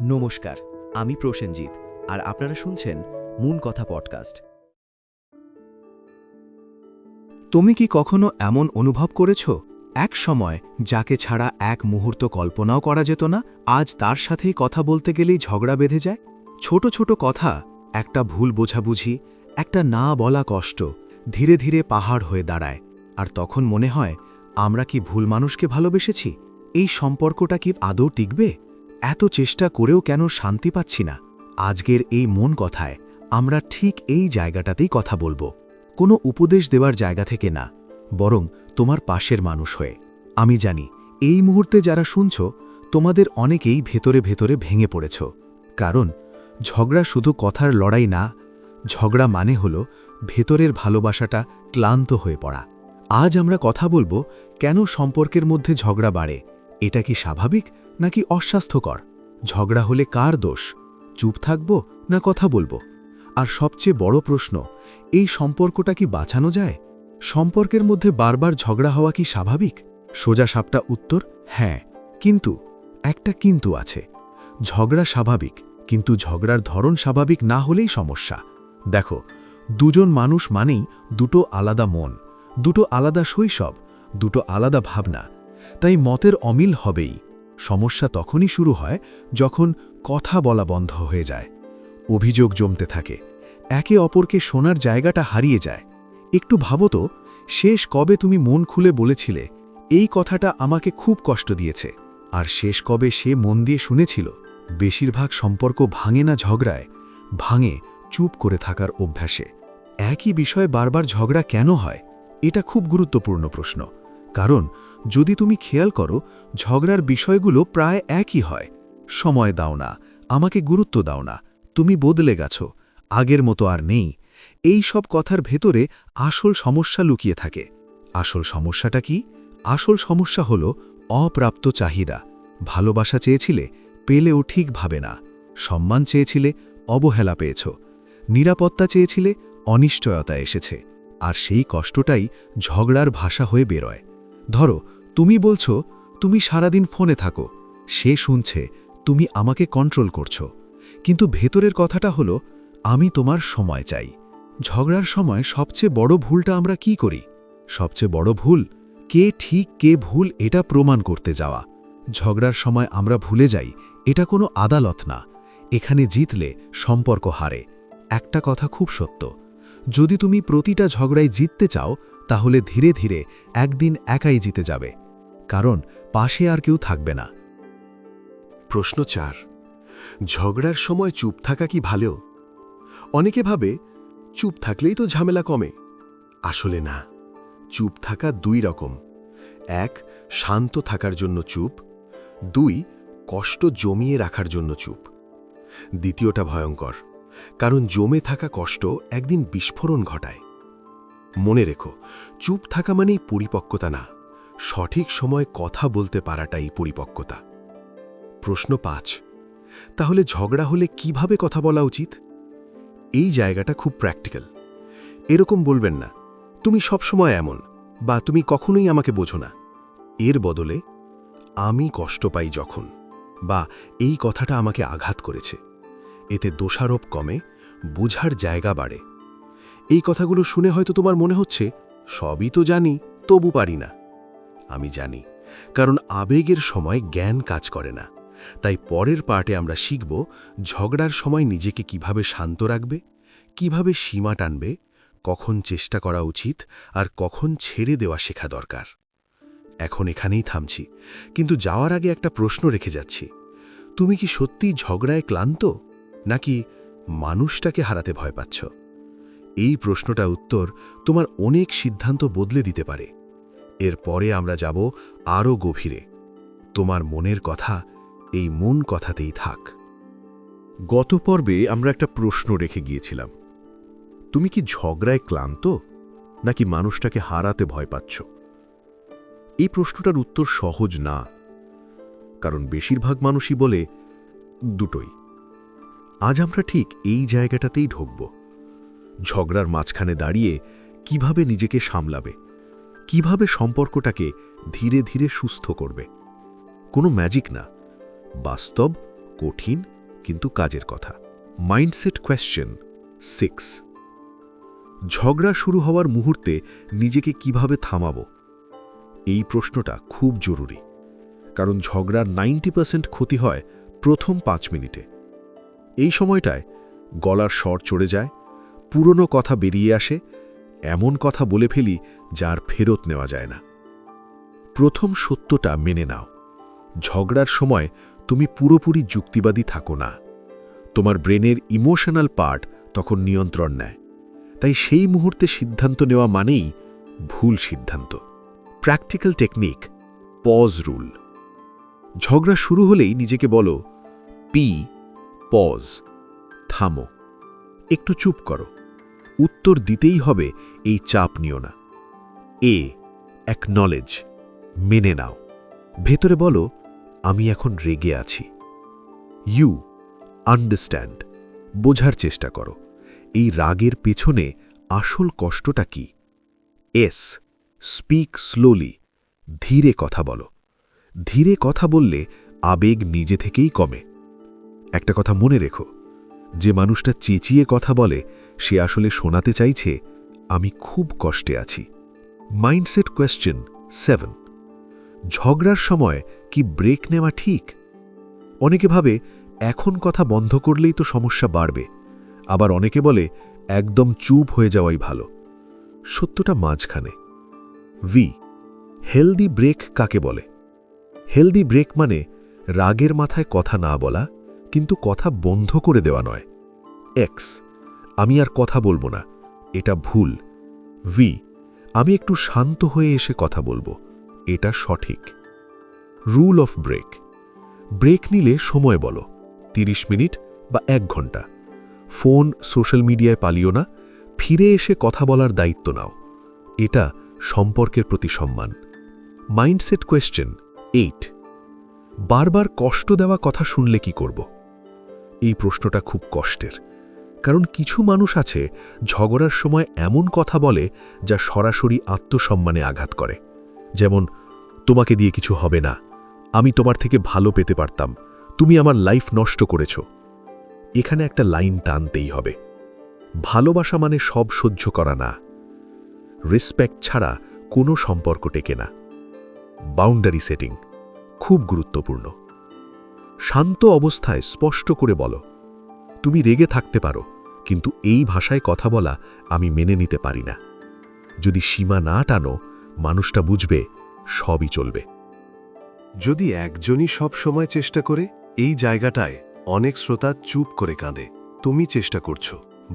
নমস্কার, আমি প্রসেনজিৎ, আর আপনারা শুনছেন মুন কথা পডকাস্ট। তুমি কি কখনো এমন অনুভব করেছ? এক সময় যাকে ছাড়া এক মুহূর্ত কল্পনাও করা যেত না, আজ তার সাথেই কথা বলতে গেলেই ঝগড়া বেঁধে যায়? ছোট ছোট কথা, একটা ভুল বোঝাবুঝি, একটা না বলা কষ্ট ধীরে ধীরে পাহাড় হয়ে দাঁড়ায়। আর তখন মনে হয়, আমরা কি ভুল মানুষকে ভালোবেসেছি? এই সম্পর্কটা কি আদৌ টিকবে? এত চেষ্টা করেও কেন শান্তি পাচ্ছি না? আজকের এই মন কথায় আমরা ঠিক এই জায়গাটাতেই কথা বলব। কোনো উপদেশ দেওয়ার জায়গা থেকে না, বরং তোমার পাশের মানুষ হয়ে। আমি জানি, এই মুহূর্তে যারা শুনছ, তোমাদের অনেকেই ভেতরে ভেতরে ভেঙে পড়েছ। কারণ, ঝগড়া শুধু কথার লড়াই না, ঝগড়া মানে হল ভেতরের ভালোবাসাটা ক্লান্ত হয়ে পড়া। আজ আমরা কথা বলব কেন সম্পর্কের মধ্যে ঝগড়া বাড়ে এটা কি স্বাভাবিক নাকি অস্বাস্থ্যকর? ঝগড়া হলে কার দোষ? চুপ থাকব না কথা বলব? আর সবচেয়ে বড় প্রশ্ন, এই সম্পর্কটা কি বাঁচানো যায়? সম্পর্কের মধ্যে বারবার ঝগড়া হওয়া কি স্বাভাবিক? সোজা সাপটা উত্তর হ্যাঁ কিন্তু, একটা কিন্তু আছে। ঝগড়া স্বাভাবিক, কিন্তু ঝগড়ার ধরন স্বাভাবিক না হলেই সমস্যা। দেখো, দুজন মানুষ মানেই দুটো আলাদা মন, দুটো আলাদা শৈশব, দুটো আলাদা ভাবনা। তাই মতের অমিল হবেই। সমস্যা তখনই শুরু হয় যখন কথা বলা বন্ধ হয়ে যায়। অভিযোগ জমতে থাকে। একে অপরকে শোনার জায়গাটা হারিয়ে যায়। একটু ভাবো তো, শেষ কবে তুমি মন খুলে বলেছিলে, এই কথাটা আমাকে খুব কষ্ট দিয়েছে। আর শেষ কবে সে মন দিয়ে শুনেছিল, বেশিরভাগ সম্পর্ক ভাঙে না ঝগড়ায়, ভাঙে চুপ করে থাকার অভ্যাসে। একই বিষয়ে বারবার ঝগড়া কেন হয়? এটা খুব গুরুত্বপূর্ণ প্রশ্ন। কারণ যদি তুমি খেয়াল করো, ঝগড়ার বিষয়গুলো প্রায় একই হয়। সময় দাও না, আমাকে গুরুত্ব দাও না, তুমি বদলে গেছ, আগের মতো আর নেই। এই সব কথার ভেতরে আসল সমস্যা লুকিয়ে থাকে। আসল সমস্যাটা কি? আসল সমস্যা হল অপ্রাপ্ত চাহিদা। ভালোবাসা চেয়েছিলে, পেলেও ঠিকভাবে না। সম্মান চেয়েছিলে, অবহেলা পেয়েছ। নিরাপত্তা চেয়েছিলে, অনিশ্চয়তা এসেছে। আর সেই কষ্টটাই ঝগড়ার ভাষা হয়ে বেরোয়। ধরো, তুমি বলছো, তুমি সারাদিন ফোনে থাকো। সে শুনছে, তুমি আমাকে কন্ট্রোল করছ। কিন্তু ভেতরের কথাটা হলো, আমি তোমার সময় চাই। ঝগড়ার সময় সবচেয়ে বড় ভুলটা আমরা কি করি? সবচেয়ে বড় ভুল, কে ঠিক, কে ভুল এটা প্রমাণ করতে যাওয়া। ঝগড়ার সময় আমরা ভুলে যাই, এটা কোনো আদালত না। এখানে জিতলে সম্পর্ক হারে। একটা কথা খুব সত্য, যদি তুমি প্রতিটা ঝগড়ায় জিততে চাও তাহলে ধীরে ধীরে একদিন একাই জিতে যাবে, কারণ পাশে আর কেউ থাকবে না। প্রশ্ন চার, ঝগড়ার সময় চুপ থাকা কি ভালো? অনেকে ভাবে, চুপ থাকলেই তো ঝামেলা কমে। আসলে না, চুপ থাকা দুই রকম। এক, শান্ত থাকার জন্য চুপ। দুই, কষ্ট জমিয়ে রাখার জন্য চুপ। দ্বিতীয়টা ভয়ঙ্কর, কারণ জমে থাকা কষ্ট একদিন বিস্ফোরণ ঘটায়। মনে রেখো, চুপ থাকা মানেই পরিপক্কতা না। সঠিক সময় কথা বলতে পারাটাই পরিপক্কতা। প্রশ্ন পাঁচ, তাহলে ঝগড়া হলে কীভাবে কথা বলা উচিত? এই জায়গাটা খুব প্র্যাকটিক্যাল এরকম বলবেন না, তুমি সবসময় এমন, বা তুমি কখনোই আমাকে বোঝো না। এর বদলে, আমি কষ্ট পাই যখন, বা এই কথাটা আমাকে আঘাত করেছে। এতে দোষারোপ কমে, বোঝার জায়গা বাড়ে। এই কথাগুলো শুনে হয়তো তোমার মনে হচ্ছে, সবই তো জানি, তবু পারি না। আমি জানি, কারণ আবেগের সময় জ্ঞান কাজ করে না। তাই পরের পার্টে আমরা শিখব, ঝগড়ার সময় নিজেকে কীভাবে শান্ত রাখবে, কীভাবে সীমা টানবে, কখন চেষ্টা করা উচিত, আর কখন ছেড়ে দেওয়া শেখা দরকার। এখন এখানেই থামছি, কিন্তু যাওয়ার আগে একটা প্রশ্ন রেখে যাচ্ছি। তুমি কি সত্যি ঝগড়ায় ক্লান্ত? নাকি মানুষটাকে হারাতে ভয় পাচ্ছ? এই প্রশ্নটা উত্তর তোমার অনেক সিদ্ধান্ত বদলে দিতে পারে। এরপরে আমরা যাব আরও গভীরে। তোমার মনের কথা এই মন কথাতেই থাক। গত পর্বে আমরা একটা প্রশ্ন রেখে গিয়েছিলাম। তুমি কি ঝগড়ায় ক্লান্ত, নাকি মানুষটাকে হারাতে ভয় পাচ্ছ? এই প্রশ্নটার উত্তর সহজ না, কারণ বেশিরভাগ মানুষই বলে, দুটোই। আজ আমরা ঠিক এই জায়গাটাতেই ঢুকব। ঝগড়ার মাঝখানে দাঁড়িয়ে কীভাবে নিজেকে সামলাবে, কীভাবে সম্পর্কটাকে ধীরে ধীরে সুস্থ করবে, কোনো ম্যাজিক না, বাস্তব, কঠিন, কিন্তু কাজের কথা। Mindset question six. ঝগড়া শুরু হওয়ার মুহূর্তে নিজেকে কীভাবে থামাবো, এই প্রশ্নটা খুব জরুরি, কারণ ঝগড়ার নাইনটি পার্সেন্ট ক্ষতি হয় প্রথম পাঁচ মিনিটে। এই সময়টায় গলার স্বর চড়ে যায় পুরনো কথা বেরিয়ে আসে, এমন কথা বলে ফেলি যার ফেরত নেওয়া যায় না। প্রথম সত্যটা মেনে নাও। ঝগড়ার সময় তুমি পুরোপুরি যুক্তিবাদী থাকো না। তোমার ব্রেনের ইমোশনাল পার্ট তখন নিয়ন্ত্রণ নেয়। তাই সেই মুহূর্তে সিদ্ধান্ত নেওয়া মানেই ভুল সিদ্ধান্ত। প্র্যাকটিক্যাল টেকনিক পজ রুল ঝগড়া শুরু হলেই নিজেকে বলো, পি পজ থামো। একটু চুপ করো। উত্তর দিতেই হবে, এই চাপ নিও না। এ অ্যাকনলেজ মেনে নাও। ভেতরে বলো, আমি এখন রেগে আছি। ইউ আন্ডারস্ট্যান্ড বোঝার চেষ্টা করো। এই রাগের পেছনে আসল কষ্টটা কি? এস স্পিক স্লোলি ধীরে কথা বলো। ধীরে কথা বললে আবেগ নিজে থেকেই কমে। একটা কথা মনে রেখো যে মানুষটা চেঁচিয়ে কথা বলে, সে আসলে শোনাতে চাইছে, আমি খুব কষ্টে আছি। মাইন্ডসেট কোয়েশ্চেন সেভেন ঝগড়ার সময় কি ব্রেক নেওয়া ঠিক? অনেকে ভাবে, এখন কথা বন্ধ করলেই তো সমস্যা বাড়বে। আবার অনেকে বলে, একদম চুপ হয়ে যাওয়াই ভালো। সত্যটা মাঝখানে। ভি হেলদি ব্রেক কাকে বলে? হেলদি ব্রেক মানে রাগের মাথায় কথা না বলা কিন্তু কথা বন্ধ করে দেওয়া নয়। এক্স আমি আর কথা বলব না। এটা ভুল। ভি আমি একটু শান্ত হয়ে এসে কথা বলব। এটা সঠিক। রুল অফ ব্রেক ব্রেক নিলে সময় বলো। ৩০ মিনিট বা এক ঘণ্টা। ফোন সোশ্যাল মিডিয়ায় পালিও না। ফিরে এসে কথা বলার দায়িত্ব নাও। এটা সম্পর্কের প্রতি সম্মান। মাইন্ডসেট কোয়েশ্চেন এইট বারবার কষ্ট দেওয়া কথা শুনলে কি করব? এই প্রশ্নটা খুব কষ্টের। কারণ কিছু মানুষ আছে ঝগড়ার সময় এমন কথা বলে যা সরাসরি আত্মসম্মানে আঘাত করে। যেমন, তোমাকে দিয়ে কিছু হবে না। আমি তোমার থেকে ভালো পেতে পারতাম। তুমি আমার লাইফ নষ্ট করেছ। এখানে একটা লাইন টানতেই হবে। ভালোবাসা মানে সব সহ্য করা না। রেসপেক্ট ছাড়া কোনো সম্পর্ক টেকে না। বাউন্ডারি সেটিং খুব গুরুত্বপূর্ণ। শান্ত অবস্থায় স্পষ্ট করে বলো, তুমি রেগে থাকতে পারো, কিন্তু এই ভাষায় কথা বলা আমি মেনে নিতে পারি না। যদি সীমা না টানো, মানুষটা বুঝবে, সবই চলবে। যদি একজনই সব সময় চেষ্টা করে, এই জায়গাটায় অনেক শ্রোতা চুপ করে কাঁদে। তুমি চেষ্টা করছ,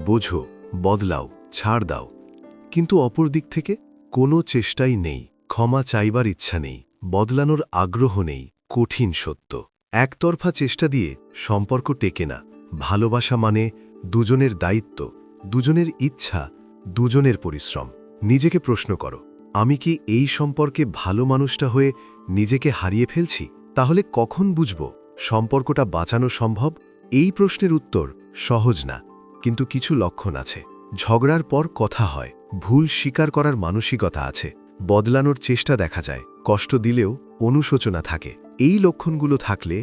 বোঝো, বদলাও, ছাড় দাও। কিন্তু অপর দিক থেকে কোনো চেষ্টাই নেই, ক্ষমা চাইবার ইচ্ছা নেই, বদলানোর আগ্রহ নেই, কঠিন সত্য। একতরফা চেষ্টা দিয়ে সম্পর্ক টেকে না। ভালোবাসা মানে দুজনের দায়িত্ব, দুজনের ইচ্ছা, দুজনের পরিশ্রম। নিজেকে প্রশ্ন করো, আমি কি এই সম্পর্কে ভালো মানুষটা হয়ে নিজেকে হারিয়ে ফেলছি? তাহলে কখন বুঝব সম্পর্কটা বাঁচানো সম্ভব? এই প্রশ্নের উত্তর সহজ না, কিন্তু কিছু লক্ষণ আছে। ঝগড়ার পর কথা হয়, ভুল স্বীকার করার মানসিকতা আছে, বদলানোর চেষ্টা দেখা যায়, কষ্ট দিলেও অনুশোচনা থাকে। এই লক্ষণগুলো থাকলে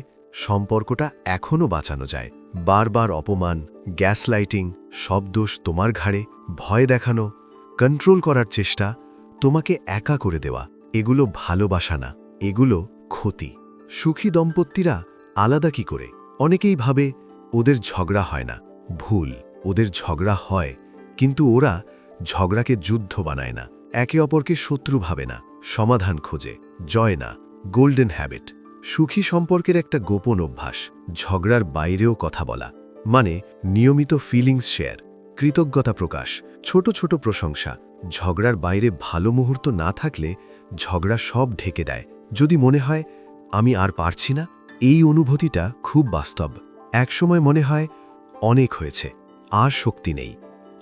সম্পর্কটা এখনও বাঁচানো যায়। বারবার অপমান গ্যাস লাইটিং সব দোষ তোমার ঘাড়ে, ভয় দেখানো, কন্ট্রোল করার চেষ্টা, তোমাকে একা করে দেওয়া, এগুলো ভালোবাসা না, এগুলো ক্ষতি। সুখী দম্পতিরা আলাদা কি করে? অনেকেই ভাবে ওদের ঝগড়া হয় না, ভুল, ওদের ঝগড়া হয়, কিন্তু ওরা ঝগড়াকে যুদ্ধ বানায় না, একে অপরকে শত্রু ভাবে না, সমাধান খোঁজে, জয় না, গোল্ডেন হ্যাবিট। সুখী সম্পর্কের একটা গোপন অভ্যাস, ঝগড়ার বাইরেও কথা বলা মানে নিয়মিত ফিলিংস শেয়ার কৃতজ্ঞতা প্রকাশ, ছোট ছোট প্রশংসা, ঝগড়ার বাইরে ভালো মুহূর্ত না থাকলে ঝগড়া সব ঢেকে দেয়। যদি মনে হয়, আমি আর পারছি না, এই অনুভূতিটা খুব বাস্তব। একসময় মনে হয়, অনেক হয়েছে, আর শক্তি নেই,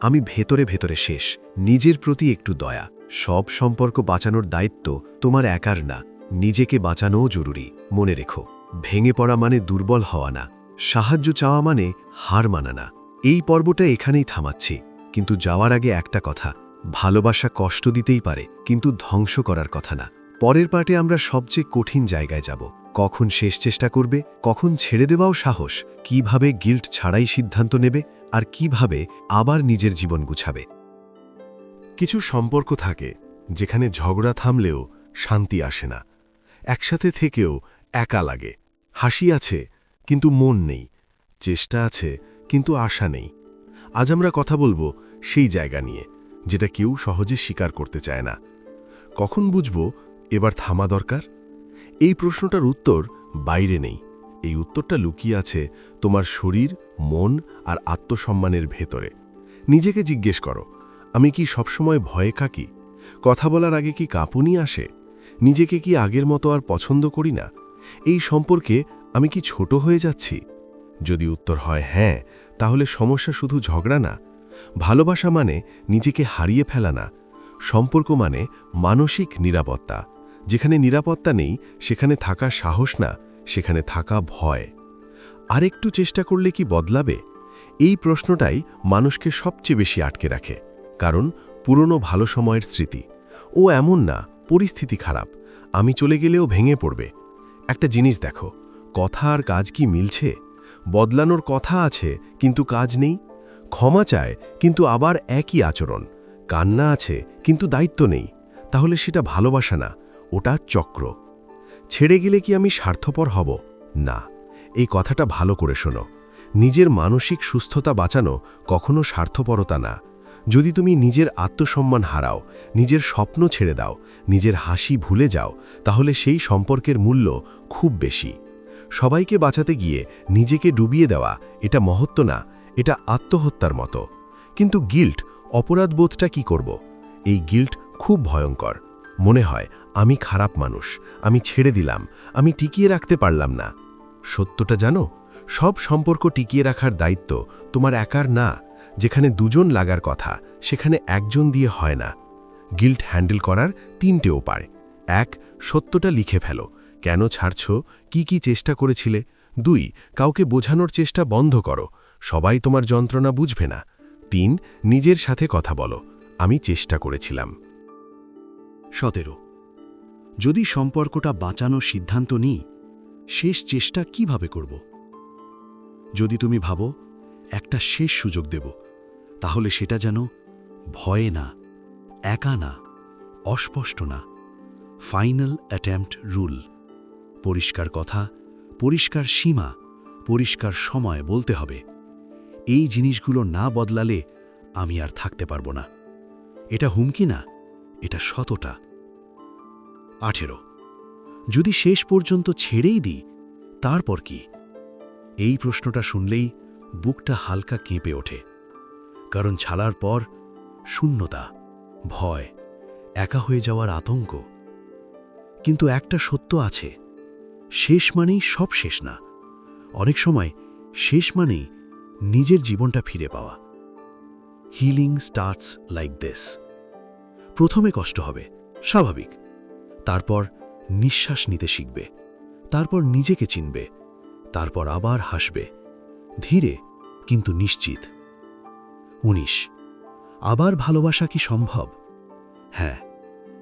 আমি ভেতরে ভেতরে শেষ, নিজের প্রতি একটু দয়া, সব সম্পর্ক বাঁচানোর দায়িত্ব তোমার একার না, নিজেকে বাঁচানোও জরুরি। মনে রেখো, ভেঙে পড়া মানে দুর্বল হওয়া না, সাহায্য চাওয়া মানে হার মানা না। এই পর্বটা এখানেই থামাচ্ছি, কিন্তু যাওয়ার আগে একটা কথা, ভালোবাসা কষ্ট দিতেই পারে, কিন্তু ধ্বংস করার কথা না। পরের পার্টে আমরা সবচেয়ে কঠিন জায়গায় যাব, কখন শেষ চেষ্টা করবে, কখন ছেড়ে দেওয়াও সাহস, কীভাবে গিল্ট ছাড়াই সিদ্ধান্ত নেবে, আর কীভাবে আবার নিজের জীবন গুছাবে। কিছু সম্পর্ক থাকে, যেখানে ঝগড়া থামলেও শান্তি আসে না। একসাথে থেকেও একা লাগে। হাসি আছে, কিন্তু মন নেই। চেষ্টা আছে, কিন্তু আশা নেই। আজ আমরা কথা বলব সেই জায়গা নিয়ে, যেটা কেউ সহজে স্বীকার করতে চায় না। কখন বুঝব এবার থামা দরকার? এই প্রশ্নটার উত্তর বাইরে নেই। এই উত্তরটা লুকিয়ে আছে তোমার শরীর, মন আর আত্মসম্মানের ভেতরে। নিজেকে জিজ্ঞেস করো, আমি কি সবসময় ভয়ে কাকি? কথা বলার আগে কি কাঁপুনি আসে? নিজেকে কি আগের মতো আর পছন্দ করি না? এই সম্পর্কে আমি কি ছোট হয়ে যাচ্ছি? যদি উত্তর হয় হ্যাঁ তাহলে সমস্যা শুধু ঝগড়া না। ভালোবাসা মানে নিজেকে হারিয়ে ফেলা না। সম্পর্ক মানে মানসিক নিরাপত্তা। যেখানে নিরাপত্তা নেই, সেখানে থাকা সাহস না, সেখানে থাকা ভয়। আরেকটু চেষ্টা করলে কি বদলাবে? এই প্রশ্নটাই মানুষকে সবচেয়ে বেশি আটকে রাখে। কারণ পুরনো ভালো সময়ের স্মৃতি। ও এমন না, পরিস্থিতি খারাপ। আমি চলে গেলেও ভেঙে পড়বে। একটা জিনিস দেখো, কথা আর কাজ কি মিলছে? বদলানোর কথা আছে, কিন্তু কাজ নেই। ক্ষমা চায়, কিন্তু আবার একই আচরণ। কান্না আছে, কিন্তু দায়িত্ব নেই। তাহলে সেটা ভালোবাসা না, ওটা চক্র। ছেড়ে গেলে কি আমি স্বার্থপর হব? না, এই কথাটা ভালো করে শোনো। নিজের মানসিক সুস্থতা বাঁচানো কখনো স্বার্থপরতা না। যদি তুমি নিজের আত্মসম্মান হারাও, নিজের স্বপ্ন ছেড়ে দাও, নিজের হাসি ভুলে যাও, তাহলে সেই সম্পর্কের মূল্য খুব বেশি। সবাইকে বাঁচাতে গিয়ে নিজেকে ডুবিয়ে দেওয়া এটা মহত্ব না, এটা আত্মহত্যার মতো। কিন্তু গিল্ট, অপরাধবোধটা কি করব? এই গিল্ট খুব ভয়ঙ্কর। মনে হয়, আমি খারাপ মানুষ, আমি ছেড়ে দিলাম, আমি টিকিয়ে রাখতে পারলাম না। সত্যটা জানো? সব সম্পর্ক টিকিয়ে রাখার দায়িত্ব তোমার একার না। যেখানে দুজন লাগার কথা, সেখানে একজন দিয়ে হয় না। গিল্ট হ্যান্ডেল করার তিনটে উপায়। এক, সত্যটা লিখে ফেলো। কেন ছাড়ছ? কি কি চেষ্টা করেছিলে? দুই, কাউকে বোঝানোর চেষ্টা বন্ধ করো। সবাই তোমার যন্ত্রণা বুঝবে না। তিন, নিজের সাথে কথা বলো। আমি চেষ্টা করেছিলাম। সতেরো, যদি সম্পর্কটা বাঁচানোর সিদ্ধান্ত নিই, শেষ চেষ্টা কীভাবে করব? যদি তুমি ভাবো একটা শেষ সুযোগ দেব। তাহলে সেটা যেন ভয়ে না, একা না, অস্পষ্ট না। ফাইনাল অ্যাটেম্পট রুল পরিষ্কার কথা, পরিষ্কার সীমা, পরিষ্কার সময় বলতে হবে। এই জিনিসগুলো না বদলালে আমি আর থাকতে পারব না। এটা হুমকি না, এটা শতটা আঠেরো। যদি শেষ পর্যন্ত ছেড়েই দিই, তারপর কি? এই প্রশ্নটা শুনলেই বুকটা হালকা কেঁপে ওঠে, কারণ ছাড়ার পর শূন্যতা, ভয়, একা হয়ে যাওয়ার আতঙ্ক। কিন্তু একটা সত্য আছে, শেষ মানেই সব শেষ না। অনেক সময় শেষ মানেই নিজের জীবনটা ফিরে পাওয়া। হিলিং স্টার্টস লাইক দিস প্রথমে কষ্ট হবে, স্বাভাবিক। তারপর নিঃশ্বাস নিতে শিখবে, তারপর নিজেকে চিনবে, তারপর আবার হাসবে। ধীরে, কিন্তু নিশ্চিত। ১৯ আবার ভালোবাসা কি সম্ভব? হ্যাঁ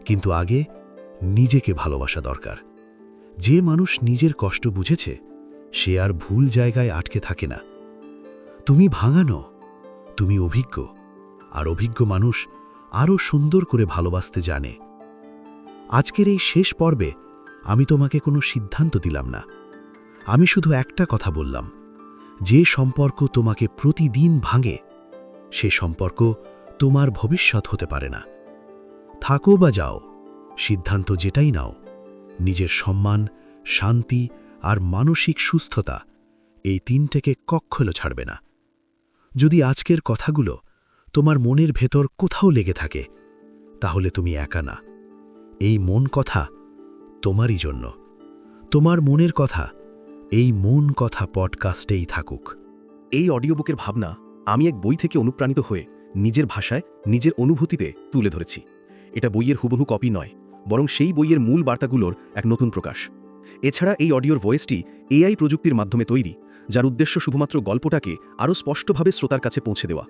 কিন্তু আগে নিজেকে ভালোবাসা দরকার। যে মানুষ নিজের কষ্ট বুঝেছে, সে আর ভুল জায়গায় আটকে থাকে না। তুমি ভাঙানো, তুমি অভিজ্ঞ, আর অভিজ্ঞ মানুষ আরও সুন্দর করে ভালোবাসতে জানে। আজকের এই শেষ পর্বে আমি তোমাকে কোনো সিদ্ধান্ত দিলাম না। আমি শুধু একটা কথা বললাম। যে সম্পর্ক তোমাকে প্রতিদিন ভাঙে, সে সম্পর্ক তোমার ভবিষ্যৎ হতে পারে না। থাকো বা যাও, সিদ্ধান্ত যেটাই নাও, নিজের সম্মান, শান্তি আর মানসিক সুস্থতা এই তিনটেকে কক্ষলো ছাড়বে না। যদি আজকের কথাগুলো তোমার মনের ভেতর কোথাও লেগে থাকে, তাহলে তুমি একা না। এই মন কথা তোমারই জন্য। তোমার মনের কথা এই মন কথা পডকাস্টেই থাকুক। এই অডিও বুকের ভাবনা আমি এক বই থেকে অনুপ্রাণিত হয়ে নিজের ভাষায় নিজের অনুভূতিতে তুলে ধরেছি। এটা বইয়ের হুবহু কপি নয়, বরং সেই বইয়ের মূল বার্তাগুলোর এক নতুন প্রকাশ। এছাড়া এই অডিওর ভয়েসটি এআই প্রযুক্তির মাধ্যমে তৈরি, যার উদ্দেশ্য শুধুমাত্র গল্পটাকে আরও স্পষ্টভাবে শ্রোতার কাছে পৌঁছে দেওয়া।